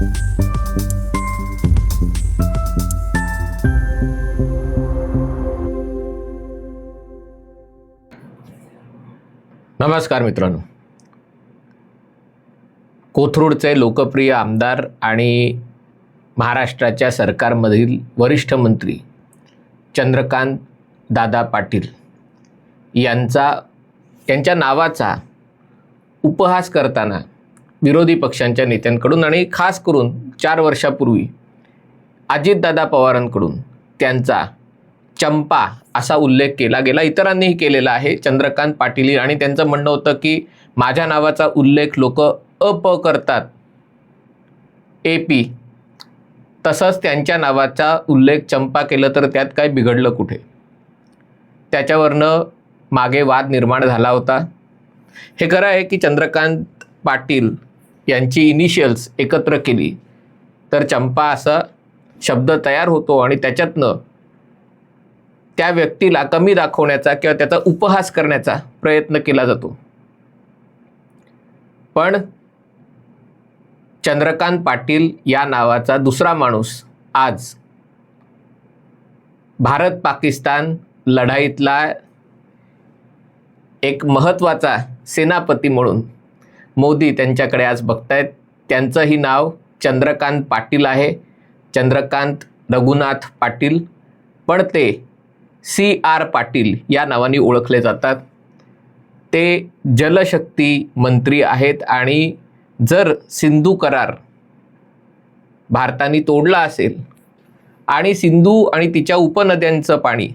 नमस्कार मित्रांनो. कोथरूडचे लोकप्रिय आमदार आणि महाराष्ट्राच्या सरकारमधील वरिष्ठ मंत्री चंद्रकांत दादा पाटील यांचा यांच्या नावाचा उपहास करताना विरोधी पक्षांच्या नेत्यांकडून आणि खास करून चार वर्षापूर्वी अजितदादा पवारांकडून त्यांचा चंपा असा उल्लेख केला गेला. इतरांनीही केलेला आहे. चंद्रकांत पाटील आणि त्यांचं म्हणणं होतं की माझ्या नावाचा उल्लेख लोक अप करतात. A P. तसंच त्यांच्या नावाचा उल्लेख चंपा केलं तर त्यात काय बिघडलं कुठे? त्याच्यावरनं मागे वाद निर्माण झाला होता. हे खरं आहे की चंद्रकांत पाटील यांची इनिशियल्स एकत्र केली. तर चंपा असा शब्द तयार होतो आणि त्याच्यातनं त्या व्यक्तीला कमी दाखवण्याचा किंवा त्याचा उपहास करण्याचा प्रयत्न केला जातो. पण चंद्रकांत पाटील या नावाचा दुसरा माणूस आज भारत पाकिस्तान लढाईतला एक महत्त्वाचा सेनापती म्हणून मोदी त्यांच्याकडे आज बघतायत. त्यांचंही नाव चंद्रकांत पाटील आहे. चंद्रकांत रघुनाथ पाटील. पण ते सी आर पाटील या नावाने ओळखले जातात. ते जलशक्ती मंत्री आहेत आणि जर सिंधू करार भारताने तोडला असेल आणि सिंधू आणि तिच्या उपनद्यांचं पाणी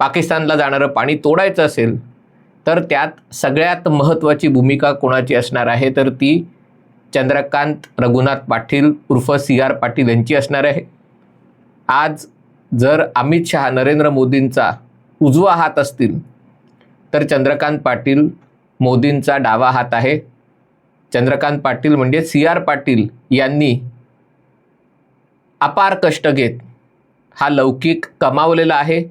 पाकिस्तानला जाणारं पाणी तोडायचं असेल तर त्यात सगळ्यात महत्त्वाची भूमिका कोणाची असणार आहे? तर ती चंद्रकांत रघुनाथ पाटील उर्फ सी आर पाटील यांची असणार आहे. आज जर अमित शहा नरेंद्र मोदींचा उजवा हात असतील तर चंद्रकांत पाटील मोदींचा डावा हात आहे. चंद्रकांत पाटील म्हणजे सी आर पाटील यांनी अपार कष्ट घेत हा लौकिक कमावलेला आहे.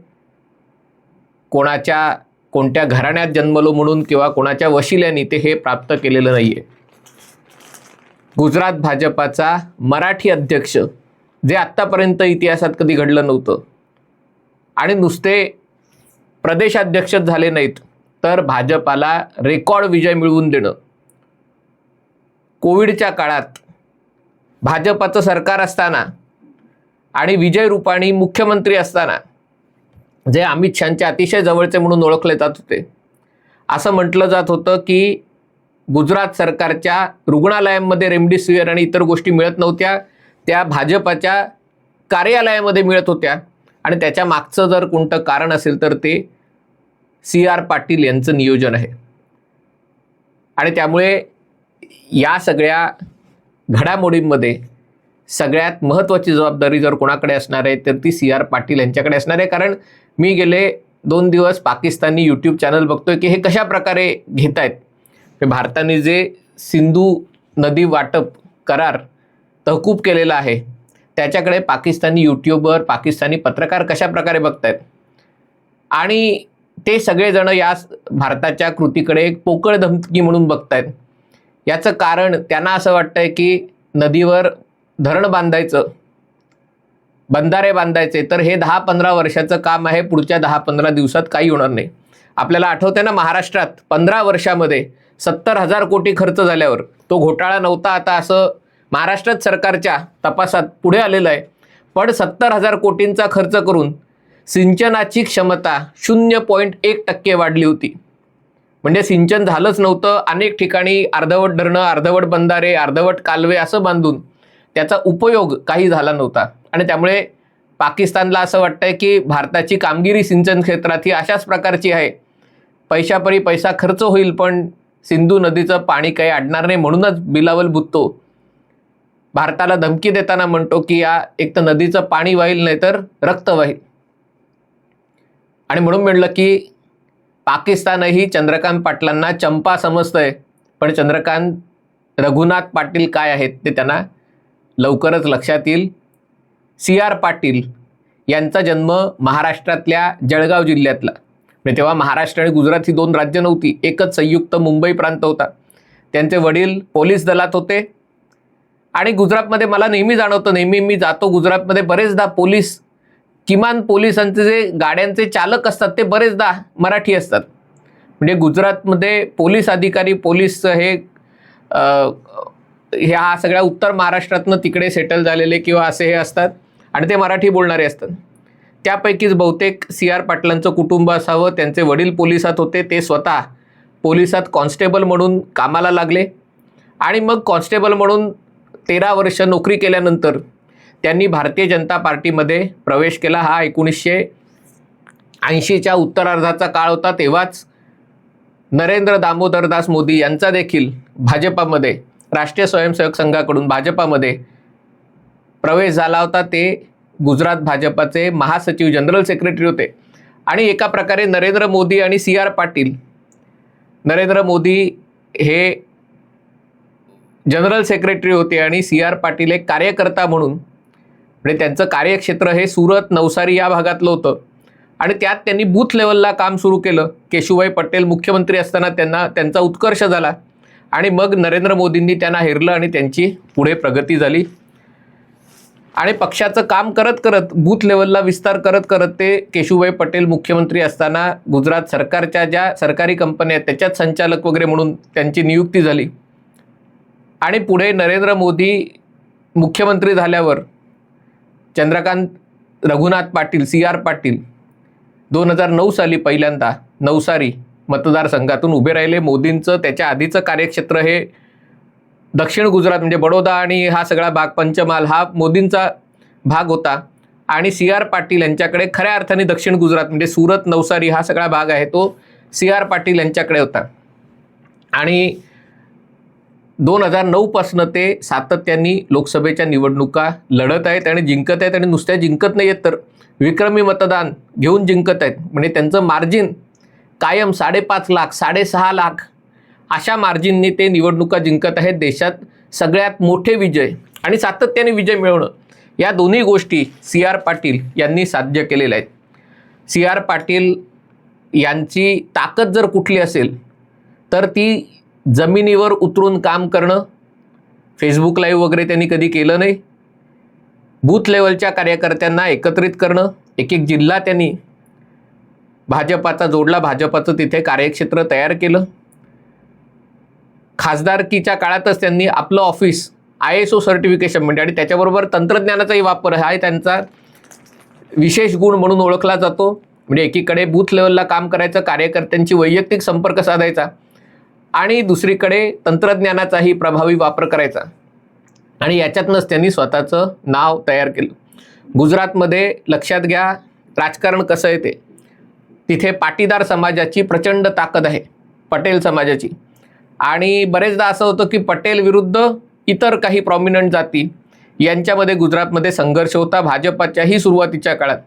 कोणाच्या कोणत्या घराण्यात जन्मलो म्हणून किंवा कोणाच्या वशिल्याने ते हे प्राप्त केलेलं नाही आहे गुजरात भाजपाचा मराठी अध्यक्ष जे आत्तापर्यंत इतिहासात कधी घडलं नव्हतं आणि नुसते प्रदेशाध्यक्षच झाले नाहीत तर भाजपाला रेकॉर्ड विजय मिळवून देणं. कोविडच्या काळात भाजपाचं सरकार असताना आणि विजय रुपाणी मुख्यमंत्री असताना जे अमित शहाच्या अतिशय जवळचे म्हणून ओळखले जात होते. असं म्हटलं जात होतं की गुजरात सरकारच्या रुग्णालयांमध्ये रेमडेसिवीर आणि इतर गोष्टी मिळत नव्हत्या त्या भाजपाच्या कार्यालयामध्ये मिळत होत्या. आणि त्याच्या मागचं जर कोणतं कारण असेल तर ते सी आर पाटील यांचं नियोजन आहे. आणि त्यामुळे या सगळ्या घडामोडींमध्ये सगळ्यात महत्त्वाची जबाबदारी जर कोणाकडे असणार आहे तर ती सी आर पाटील यांच्याकडे असणार आहे. कारण मी गेले दोन दिवस पाकिस्तानी यूट्यूब चॅनल बघतोय की हे कशा प्रकारे घेत आहेत भारताने जे सिंधू नदी वाटप करार तहकूब केलेला आहे त्याच्याकडे पाकिस्तानी यूट्यूबवर पाकिस्तानी पत्रकार कशा प्रकारे बघतायत? आणि ते सगळेजण या भारताच्या कृतीकडे एक पोकळ धमकी म्हणून बघतायत. याचं कारण त्यांना असं वाटतंय की नदीवर धरण बांधायचं बंधारे बांधायचे तर हे दहा पंधरा वर्षाचं काम आहे. पुढच्या दहा पंधरा दिवसात काही होणार नाही. आपल्याला आठवते ना महाराष्ट्रात पंधरा वर्षामध्ये सत्तर हजार कोटी खर्च झाल्यावर? तो घोटाळा नव्हता आता असं महाराष्ट्रात सरकारच्या तपासात पुढे आलेलं आहे. पण सत्तर हजार कोटींचा खर्च करून सिंचनाची क्षमता शून्य पॉईंट एक टक्के वाढली होती. म्हणजे सिंचन झालंच नव्हतं. अनेक ठिकाणी अर्धवट धरणं अर्धवट बंधारे अर्धवट कालवे असं बांधून त्याचा उपयोग काही झाला नव्हता. आणि त्यामुळे पाकिस्तानला असं वाटतंय की भारताची कामगिरी सिंचन क्षेत्रात ही अशाच प्रकारची आहे. पैशापरी पैसा खर्च होईल पण सिंधू नदीचं पाणी काही अडणार नाही म्हणूनच बिलावल बुत्तो. भारताला धमकी देताना म्हणतो की या एक तर नदीचं पाणी वाहील नाही तर रक्त वाहील. आणि म्हणून म्हणलं की पाकिस्तानही चंद्रकांत पाटलांना चंपा समजतंय. पण चंद्रकांत रघुनाथ पाटील काय आहेत ते त्यांना लवकरच लक्षात येईल. सी आर पाटील यांचा जन्म महाराष्ट्रातल्या जळगाव जिल्ह्यातला. म्हणजे तेव्हा महाराष्ट्र आणि गुजरात ही दोन राज्य नव्हती एकच संयुक्त मुंबई प्रांत होता. त्यांचे वडील पोलीस दलात होते. आणि गुजरातमध्ये मला नेहमी जाणवतं नेहमी मी जातो गुजरातमध्ये बरेचदा पोलीस किमान पोलिसांचे जे गाड्यांचे चालक असतात ते बरेचदा मराठी असतात. म्हणजे गुजरातमध्ये पोलीस अधिकारी पोलीस हे ह्या सगळ्या उत्तर महाराष्ट्रातनं तिकडे सेटल झालेले किंवा असे हे असतात आणि ते मराठी बोलणारे असतात. त्यापैकीच बहुतेक सी आर पाटलांचं कुटुंब असावं त्यांचे वडील पोलिसात होते ते स्वतः पोलिसात कॉन्स्टेबल म्हणून कामाला लागले. आणि मग कॉन्स्टेबल म्हणून तेरा वर्ष नोकरी केल्यानंतर त्यांनी भारतीय जनता पार्टीमध्ये प्रवेश केला. हा एकोणीसशे ऐंशीच्या उत्तरार्धाचा काळ होता. तेव्हाच नरेंद्र दामोदरदास मोदी यांचा देखील भाजपामध्ये राष्ट्रीय स्वयंसेवक संघाकडून भाजपामध्ये प्रवेश झाला होता. ते गुजरात भाजपाचे महासचिव जनरल सेक्रेटरी होते. आणि एका प्रकारे नरेंद्र मोदी आणि सी आर पाटील नरेंद्र मोदी हे जनरल सेक्रेटरी होते आणि सी आर पाटील एक कार्यकर्ता म्हणून म्हणजे त्यांचं कार्यक्षेत्र हे सुरत नवसारी या भागातलं होतं. आणि त्यात त्यांनी बूथ लेवलला काम सुरू केलं. केशुभाई पटेल मुख्यमंत्री असताना त्यांना त्यांचा उत्कर्ष झाला. आणि मग नरेंद्र मोदींनी त्यांना हेरलं आणि त्यांची पुढे प्रगती झाली. आणि पक्षाचं काम करत करत बूथ लेवलला विस्तार करत करत ते केशुभाई पटेल मुख्यमंत्री असताना गुजरात सरकारच्या ज्या सरकारी कंपन्या आहेत त्याच्यात संचालक वगैरे म्हणून त्यांची नियुक्ती झाली. आणि पुढे नरेंद्र मोदी मुख्यमंत्री झाल्यावर चंद्रकांत रघुनाथ पाटील सी आर पाटील दोन हजार नऊ साली पहिल्यांदा नवसारी मतदारसंघातून उभे राहिले. मोदींचं त्याच्या आधीचं कार्यक्षेत्र हे दक्षिण गुजरात म्हणजे बडोदा आणि हा सगळा भाग पंचमाल हा मोदींचा भाग होता. आणि सी आर पाटील यांच्याकडे खऱ्या अर्थाने दक्षिण गुजरात म्हणजे सुरत नवसारी हा सगळा भाग आहे तो सी आर पाटील यांच्याकडे होता. आणि दोन हजार नऊपासनं ते सातत्याने लोकसभेच्या निवडणुका लढत आहेत आणि जिंकत आहेत आणि नुसत्या जिंकत नाही आहेत तर विक्रमी मतदान घेऊन जिंकत आहेत. म्हणजे त्यांचं मार्जिन कायम साडेपाच लाख साडेसहा लाख अशा मार्जिनने ते निवडणुका जिंकत आहेत. देशात सगळ्यात मोठे विजय आणि सातत्याने विजय मिळवणं या दोन्ही गोष्टी सी आर पाटील यांनी साध्य केलेल्या आहेत. सी आर पाटील यांची ताकद जर कुठली असेल तर ती जमिनीवर उतरून काम करणं फेसबुक लाईव्ह वगैरे त्यांनी कधी केलं नाही. बूथ लेवलच्या कार्यकर्त्यांना एकत्रित करणं एक एक जिल्हा त्यांनी भाजपाचा जोडला भाजपाचं तिथे कार्यक्षेत्र तयार केलं. खासदारकीच्या काळातच त्यांनी आपलं office I S O certification म्हणजे आणि त्याच्याबरोबर तंत्रज्ञानाचाही वापर हा त्यांचा विशेष गुण म्हणून ओळखला जातो. म्हणजे एकीकडे बूथ लेवलला काम करायचं कार्यकर्त्यांची वैयक्तिक संपर्क साधायचा आणि दुसरीकडे तंत्रज्ञानाचाही प्रभावी वापर करायचा. आणि याच्यातनंच त्यांनी स्वतःचं नाव तयार केलं. गुजरातमध्ये लक्षात घ्या राजकारण कसं आहे ते. तिथे पाटीदार समाजाची प्रचंड ताकद आहे पटेल समाजाची. आणि बरेचदा असं होतं की पटेल विरुद्ध इतर काही प्रॉमिनंट जाती यांच्यामध्ये गुजरातमध्ये संघर्ष होता भाजपाच्याही सुरुवातीच्या काळात.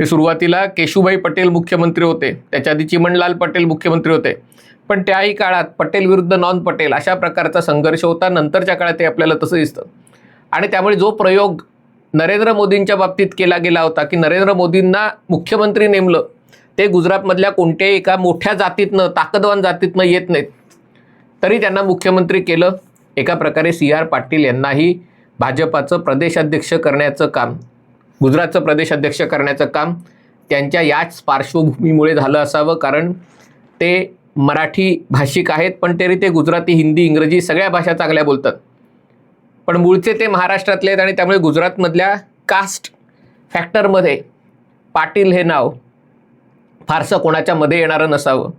हे सुरुवातीला केशुभाई पटेल मुख्यमंत्री होते त्याच्या आधी चिमणलाल पटेल मुख्यमंत्री होते. पण त्याही काळात पटेल विरुद्ध नॉन पटेल अशा प्रकारचा संघर्ष होता नंतरच्या काळात ते आपल्याला तसं दिसतं. आणि त्यामुळे जो प्रयोग नरेंद्र मोदींच्या बाबतीत केला गेला होता की नरेंद्र मोदींना मुख्यमंत्री नेमलं ते गुजरातमधल्या कोणत्याही एका मोठ्या जातीतनं ताकदवान जातीतनं येत नाहीत. तरी त्यांना मुख्यमंत्री केलं. एका प्रकारे सी आर पाटील यांनाही भाजपाचं प्रदेशाध्यक्ष करण्याचं काम गुजरातचं प्रदेशाध्यक्ष करण्याचं काम त्यांच्या याच पार्श्वभूमीमुळे झालं असावं. कारण ते मराठी भाषिक आहेत पण तरी ते गुजराती हिंदी इंग्रजी सगळ्या भाषा चांगल्या बोलतात. पण मूळचे ते महाराष्ट्रातले आहेत आणि त्यामुळे गुजरातमधल्या कास्ट फॅक्टरमध्ये पाटील हे नाव फारसं कोणाच्या मध्ये येणारं नसावं.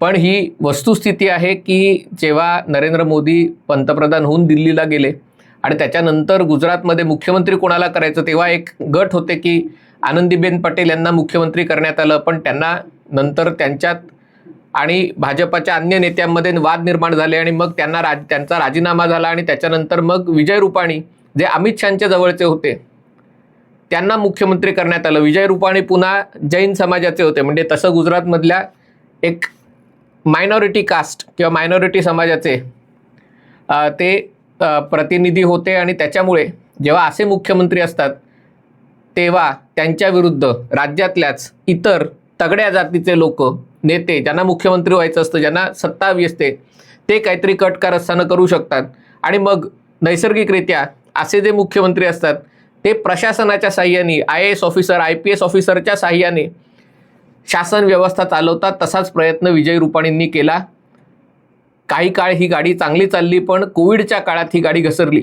पण ही वस्तुस्थिती आहे की जेव्हा नरेंद्र मोदी पंतप्रधान होऊन दिल्लीला गेले आणि त्याच्यानंतर गुजरातमध्ये मुख्यमंत्री कोणाला करायचं तेव्हा एक गट होते की आनंदीबेन पटेल यांना मुख्यमंत्री करण्यात आलं. पण त्यांना नंतर त्यांच्यात आणि भाजपाच्या अन्य नेत्यांमध्ये वाद निर्माण झाले आणि मग त्यांना राज त्यांचा राजीनामा झाला आणि त्याच्यानंतर मग विजय रुपाणी जे अमित शहाच्या जवळचे होते त्यांना मुख्यमंत्री करण्यात आलं. विजय रुपाणी पुन्हा जैन समाजाचे होते. म्हणजे तसं गुजरातमधल्या एक मायनॉरिटी कास्ट किंवा मायनॉरिटी समाजाचे ते प्रतिनिधी होते आणि त्याच्यामुळे जेव्हा असे मुख्यमंत्री असतात तेव्हा त्यांच्या विरुद्ध राज्यातल्याच इतर तगड्या जातीचे लोक नेते ज्यांना मुख्यमंत्री व्हायचं असतं ज्यांना सत्ता हवी असते ते काहीतरी कट कारस्थानं करू शकतात. आणि मग नैसर्गिकरित्या असे जे मुख्यमंत्री असतात ते प्रशासनाच्या साह्याने I S officer I P S ऑफिसरच्या साह्याने शासन व्यवस्था चालवतात तसाच प्रयत्न विजय रुपाणींनी केला. काही काळ ही गाडी चांगली चालली पण कोविडच्या काळात ही गाडी घसरली.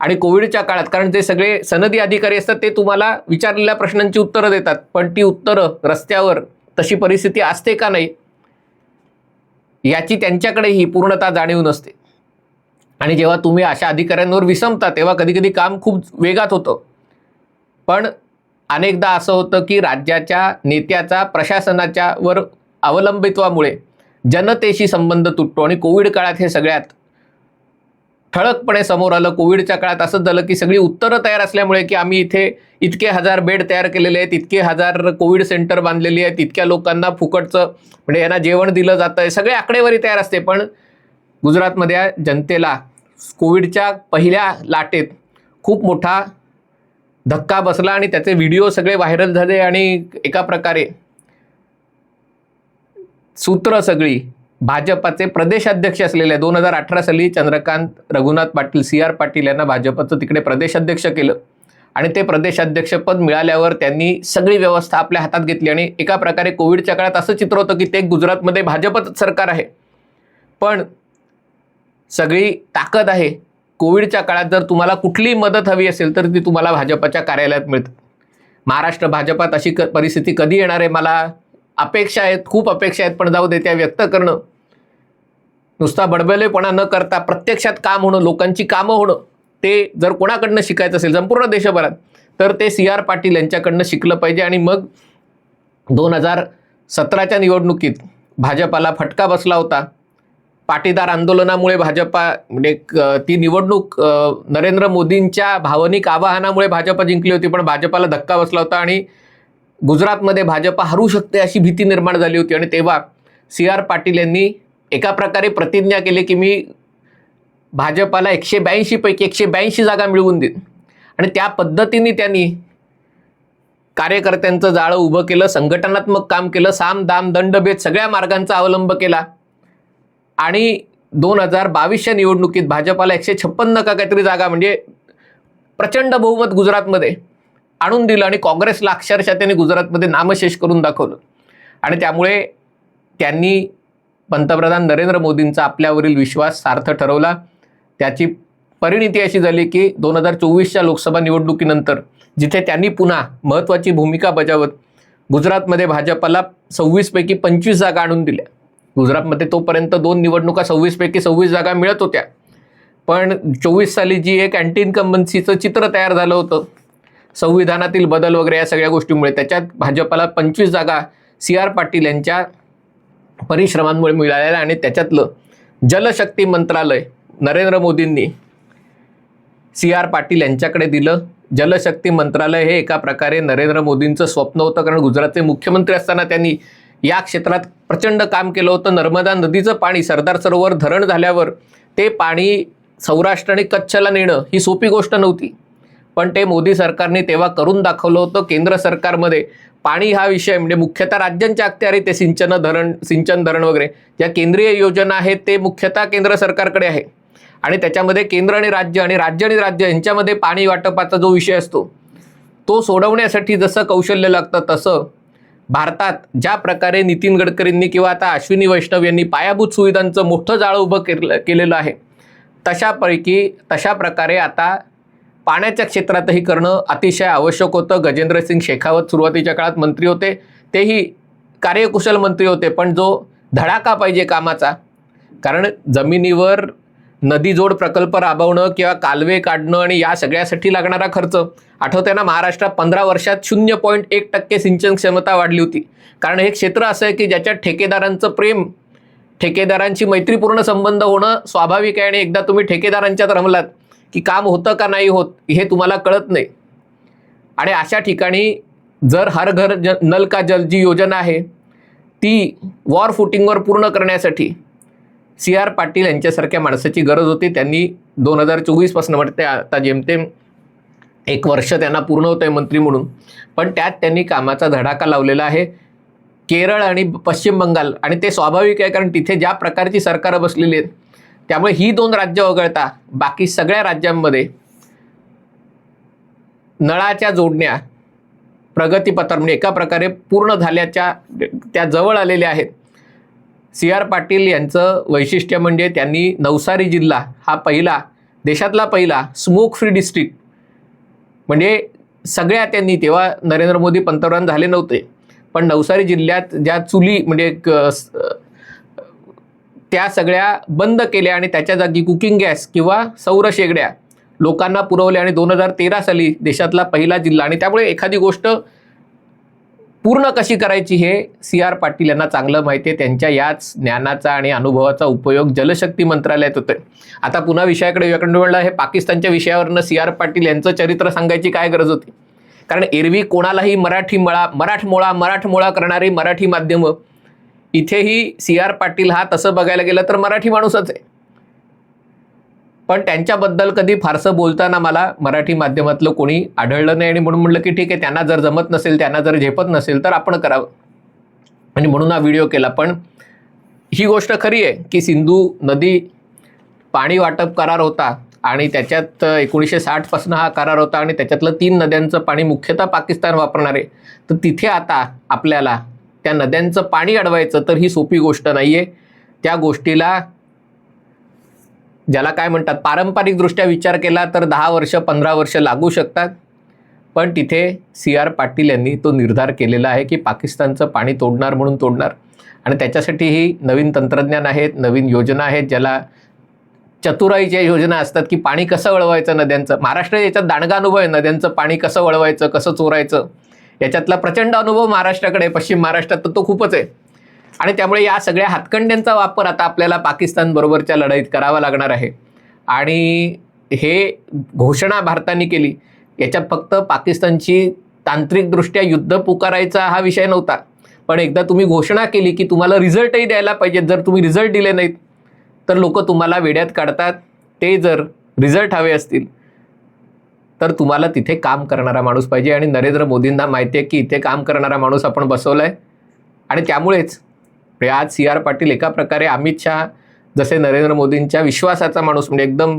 आणि कोविडच्या काळात कारण जे सगळे सनदी अधिकारी असतात ते तुम्हाला विचारलेल्या प्रश्नांची उत्तरं देतात. पण ती उत्तरं रस्त्यावर तशी परिस्थिती असते का नाही याची त्यांच्याकडेही पूर्णतः जाणीव नसते. आणि जेव्हा तुम्ही अशा अधिकाऱ्यांवर विसंबता तेव्हा कधी कधी काम खूप वेगात होतं. पण अनेकदा असं होतं की राज्याच्या नेत्याचा प्रशासनाच्या वर अवलंबित्वामुळे जनतेशी संबंध तुटतो आणि कोविड काळात हे सगळ्यात ठळकपणे समोर आलं. कोविडच्या काळात असंच झालं की सगळी उत्तरं तयार असल्यामुळे की आम्ही इथे इतके हजार बेड तयार केलेले आहेत इतके हजार कोविड सेंटर बांधलेली आहेत इतक्या लोकांना फुकटचं म्हणजे यांना जेवण दिलं जातं आहे सगळे आकडेवारी तयार असते. पण गुजरातमध्ये जनतेला कोविडच्या पहिल्या लाटेत खूप मोठा धक्का बसला आणि त्याचे व्हिडिओ सगळे व्हायरल झाले आणि एका प्रकारे सूत्र सगळी भाजपाचे प्रदेशाध्यक्ष असलेले दोन हजार अठरा साली चंद्रकांत रघुनाथ पाटील सी आर पाटील यांना भाजपचं तिकडे प्रदेशाध्यक्ष केलं. आणि ते प्रदेशाध्यक्षपद मिळाल्यावर त्यांनी सगळी व्यवस्था आपल्या हातात घेतली आणि एका प्रकारे कोविडच्या काळात असं चित्र होतं की ते गुजरातमध्ये भाजपच सरकार आहे. पण सगळी ताकद आहे. कोविडच्या काळात जर तुम्हाला कुठलीही मदत हवी असेल तर ती तुम्हाला भाजपाच्या कार्यालयात मिळते. महाराष्ट्र भाजपात अशी क परिस्थिती कधी येणार आहे मला अपेक्षा आहेत खूप अपेक्षा आहेत पण जाऊ दे त्या व्यक्त करणं. नुसता बडबलेपणा न करता प्रत्यक्षात काम होणं लोकांची कामं होणं ते जर कोणाकडनं शिकायचं असेल संपूर्ण देशभरात तर ते सी आर पाटील यांच्याकडनं शिकलं पाहिजे आणि मग दोन हजार सतराच्या निवडणुकीत भाजपाला फटका बसला होता. पाटीदार आंदोलनामुळे भाजपा म्हणजे क- ती निवडणूक नरेंद्र मोदींच्या भावनिक आवाहनामुळे भाजपा जिंकली होती पण भाजपाला धक्का बसला होता आणि गुजरातमध्ये भाजपा हरू शकते अशी भीती निर्माण झाली होती. आणि तेव्हा सी आर पाटील यांनी एका प्रकारे प्रतिज्ञा केली की मी भाजपाला एकशे ब्याऐंशीपैकी एकशे ब्याऐंशी जागा मिळवून देईन. आणि त्या पद्धतीने त्यांनी कार्यकर्त्यांचं जाळं उभं केलं संघटनात्मक काम केलं साम दाम दंडभेद सगळ्या मार्गांचा अवलंब केला. आणि दोन हजार बावीसच्या निवडणुकीत भाजपाला एकशे छप्पन्न का काहीतरी जागा म्हणजे प्रचंड बहुमत गुजरातमध्ये आणून दिलं आणि काँग्रेसला अक्षरशः त्यांनी गुजरातमध्ये नामशेष करून दाखवलं. आणि त्यामुळे त्यांनी पंतप्रधान नरेंद्र मोदींचा आपल्यावरील विश्वास सार्थ ठरवला. त्याची परिणिती अशी झाली की दोन हजार चोवीसच्या लोकसभा निवडणुकीनंतर जिथे त्यांनी पुन्हा महत्त्वाची भूमिका बजावत गुजरातमध्ये भाजपाला सव्वीसपैकी पंचवीस जागा आणून दिल्या. गुजरातमध्ये तोपर्यंत दोन निवडणुका सव्वीसपैकी सव्वीस जागा मिळत होत्या. पण चोवीस साली जी एक अँटी इन्कम्बन्सीचं चित्र तयार झालं होतं संविधानातील बदल वगैरे या सगळ्या गोष्टीमुळे त्याच्यात भाजपाला पंचवीस जागा सी आर पाटील यांच्या परिश्रमांमुळे मिळालेल्या आणि त्याच्यातलं जलशक्ती मंत्रालय नरेंद्र मोदींनी सी आर पाटील यांच्याकडे दिलं. जलशक्ती मंत्रालय हे एका प्रकारे नरेंद्र मोदींचं स्वप्न होतं कारण गुजरातचे मुख्यमंत्री असताना त्यांनी या क्षेत्रात प्रचंड काम केलं होतं. नर्मदा नदीचं पाणी सरदार सरोवर धरण झाल्यावर ते पाणी सौराष्ट्र आणि कच्छला नेणं ही सोपी गोष्ट नव्हती. पण ते मोदी सरकारने तेव्हा करून दाखवलं होतं. केंद्र सरकारमध्ये पाणी हा विषय म्हणजे मुख्यतः राज्यांच्या अखत्यारी ते सिंचन धरण सिंचन धरण वगैरे. ज्या केंद्रीय योजना आहेत ते मुख्यतः केंद्र सरकारकडे आहे. आणि त्याच्यामध्ये केंद्र आणि राज्य आणि राज्य आणि राज्य यांच्यामध्ये पाणी वाटपाचा जो विषय असतो तो सोडवण्यासाठी जसं कौशल्य लागतं तसं भारतात ज्या प्रकारे नितीन गडकरींनी किंवा आता अश्विनी वैष्णव यांनी पायाभूत सुविधांचं मोठं जाळं उभं केलं केलेलं आहे तशापैकी तशा प्रकारे आता पाण्याच्या क्षेत्रातही करणं अतिशय आवश्यक होतं. गजेंद्रसिंग शेखावत सुरुवातीच्या काळात मंत्री होते. तेही कार्यकुशल मंत्री होते पण जो धडाका पाहिजे कामाचा कारण जमिनीवर नदीजोड प्रकल्प राबवणं किंवा कालवे काढणं आणि या सगळ्यासाठी लागणारा खर्च. आठवते ना महाराष्ट्रात पंधरा वर्षात शून्य पॉईंट एक टक्के सिंचन क्षमता वाढली होती. कारण हे क्षेत्र असं आहे की ज्याच्यात ठेकेदारांचं प्रेम ठेकेदारांची मैत्रीपूर्ण संबंध होणं स्वाभाविक आहे आणि एकदा तुम्ही ठेकेदारांच्यात रमलात की काम होतं का नाही होत हे तुम्हाला कळत नाही. आणि अशा ठिकाणी जर हर घर ज नल का जल जी योजना आहे ती वॉर फुटिंगवर पूर्ण करण्यासाठी सी आर पाटील यांच्यासारख्या माणसाची गरज होती. त्यांनी दोन हजार चोवीसपासून म्हणते आता जेमतेम एक वर्ष त्यांना पूर्ण होतं आहे मंत्री म्हणून. पण त्यात त्यांनी कामाचा धडाका लावलेला आहे. केरळ आणि पश्चिम बंगाल आणि ते स्वाभाविक आहे कारण तिथे ज्या प्रकारची सरकारं बसलेली आहेत त्यामुळे ही दोन राज्य वगळता बाकी सगळ्या राज्यांमध्ये नळाच्या जोडण्या प्रगतीपत्र म्हणजे एका प्रकारे पूर्ण झाल्याच्या त्या जवळ आलेल्या आहेत. सी आर पाटील यांचं वैशिष्ट्य म्हणजे त्यांनी नवसारी जिल्हा हा पहिला देशातला पहिला स्मोक फ्री डिस्ट्रिक्ट म्हणजे सगळ्या त्यांनी तेव्हा नरेंद्र मोदी पंतप्रधान झाले नव्हते पण नवसारी जिल्ह्यात ज्या चुली म्हणजे क- स- त्या सगळ्या बंद केल्या आणि त्याच्या जागी कुकिंग गॅस किंवा सौर शेगड्या लोकांना पुरवल्या आणि दोन हजार तेरा साली देशातला पहिला जिल्हा. आणि त्यामुळे एखादी गोष्ट पूर्ण कशी करायची हे सी आर पाटील यांना चांगलं माहिती आहे. त्यांच्या याच ज्ञानाचा आणि अनुभवाचा उपयोग जलशक्ती मंत्रालयात होतोय. आता पुन्हा विषयाकडे व्यकडे म्हणलं हे पाकिस्तानच्या विषयावरनं सी आर पाटील यांचं चरित्र सांगायची काय गरज होती? कारण एरवी कोणालाही मराठी मळा मराठमोळा मराठमोळा करणारी मराठी माध्यमं इथेही सी आर पाटील हा तसं बघायला गेलं तर मराठी माणूसच आहे. पण त्यांच्याबद्दल कधी फारसं बोलताना मला मराठी माध्यमातलं कोणी आढळलं नाही आणि म्हणून म्हटलं की ठीक आहे त्यांना जर जमत नसेल त्यांना जर झेपत नसेल तर आपण करावं. आणि म्हणून हा व्हिडिओ केला. पण ही गोष्ट खरी आहे की सिंधू नदी पाणी वाटप करार होता आणि त्याच्यात एकोणीसशे साठपासून हा करार होता आणि त्याच्यातलं तीन नद्यांचं पाणी मुख्यतः पाकिस्तान वापरणार. आहे तर तिथे आता आपल्याला त्या नद्यांचं पाणी अडवायचं तर ही सोपी गोष्ट नाही आहे त्या गोष्टीला ज्याला काय म्हणतात पारंपरिकदृष्ट्या विचार केला तर दहा वर्ष पंधरा वर्ष लागू शकतात. पण तिथे सी आर पाटील यांनी तो निर्धार केलेला आहे की पाकिस्तानचं पाणी तोडणार म्हणून तोडणार. आणि त्याच्यासाठीही नवीन तंत्रज्ञान आहेत नवीन योजना आहेत ज्याला चतुराईच्या योजना असतात की पाणी कसं वळवायचं नद्यांचं. महाराष्ट्र याच्यात दांडगा अनुभव आहे नद्यांचं पाणी कसं वळवायचं कसं चोरायचं. याच्यातला प्रचंड अनुभव महाराष्ट्राकडे पश्चिम महाराष्ट्रात तर तो खूपच आहे. आणि त्यामुळे या सगळ्या हातकंड्यांचा वापर आता आपल्याला पाकिस्तानबरोबरच्या लढाईत करावा लागणार आहे. आणि हे घोषणा भारताने केली. याच्यात फक्त पाकिस्तानची तांत्रिकदृष्ट्या युद्ध पुकारायचा हा विषय नव्हता. पण एकदा तुम्ही घोषणा केली की तुम्हाला रिझल्टही द्यायला पाहिजेत. जर तुम्ही रिझल्ट दिले नाहीत तर लोक तुम्हाला वेड्यात काढतात. ते जर रिझल्ट हवे असतील तर तुम्हाला तिथे काम करणारा माणूस पाहिजे. आणि नरेंद्र मोदींना माहिती आहे की इथे काम करणारा माणूस आपण बसवला आहे आणि त्यामुळेच म्हणजे आज सी आर पाटील एका प्रकारे अमित शहा जसे नरेंद्र मोदींच्या विश्वासाचा माणूस म्हणजे एकदम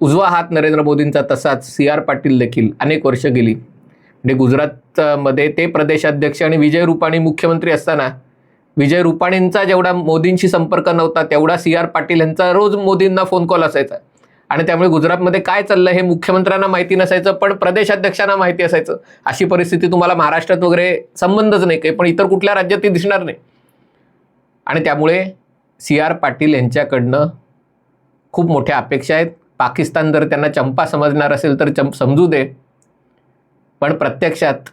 उजवा हात नरेंद्र मोदींचा तसाच सी आर पाटील देखील अनेक वर्ष गेली. म्हणजे गुजरातमध्ये ते प्रदेशाध्यक्ष आणि विजय रुपाणी मुख्यमंत्री असताना विजय रुपाणींचा जेवढा मोदींशी संपर्क नव्हता तेवढा सी आर पाटील यांचा रोज मोदींना फोन कॉल असायचा. आणि त्यामुळे गुजरातमध्ये काय चाललं हे मुख्यमंत्र्यांना माहिती नसायचं पण प्रदेशाध्यक्षांना माहिती असायचं. अशी परिस्थिती तुम्हाला महाराष्ट्रात वगैरे संबंधच नाही काही पण इतर कुठल्या राज्यात ती दिसणार नाही. आणि त्यामुळे सी आर पाटील यांच्याकडनं खूप मोठ्या अपेक्षा आहेत. पाकिस्तान जर त्यांना चंपा समजणार असेल तर चंप समजू दे. पण प्रत्यक्षात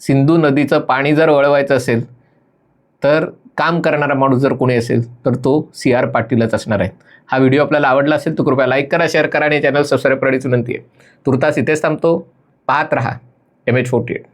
सिंधू नदीचं पाणी जर वळवायचं असेल तर काम करणारा माणूस जर कोणी असेल तर तो सी आर पाटीलच असणार आहे. हा व्हिडिओ आपल्याला आवडला असेल तर कृपया लाईक करा शेअर करा आणि चॅनल सबस्क्राईब करण्याची विनंती आहे. तुर्तास इथेच थांबतो. पाहत रहा. M H forty eight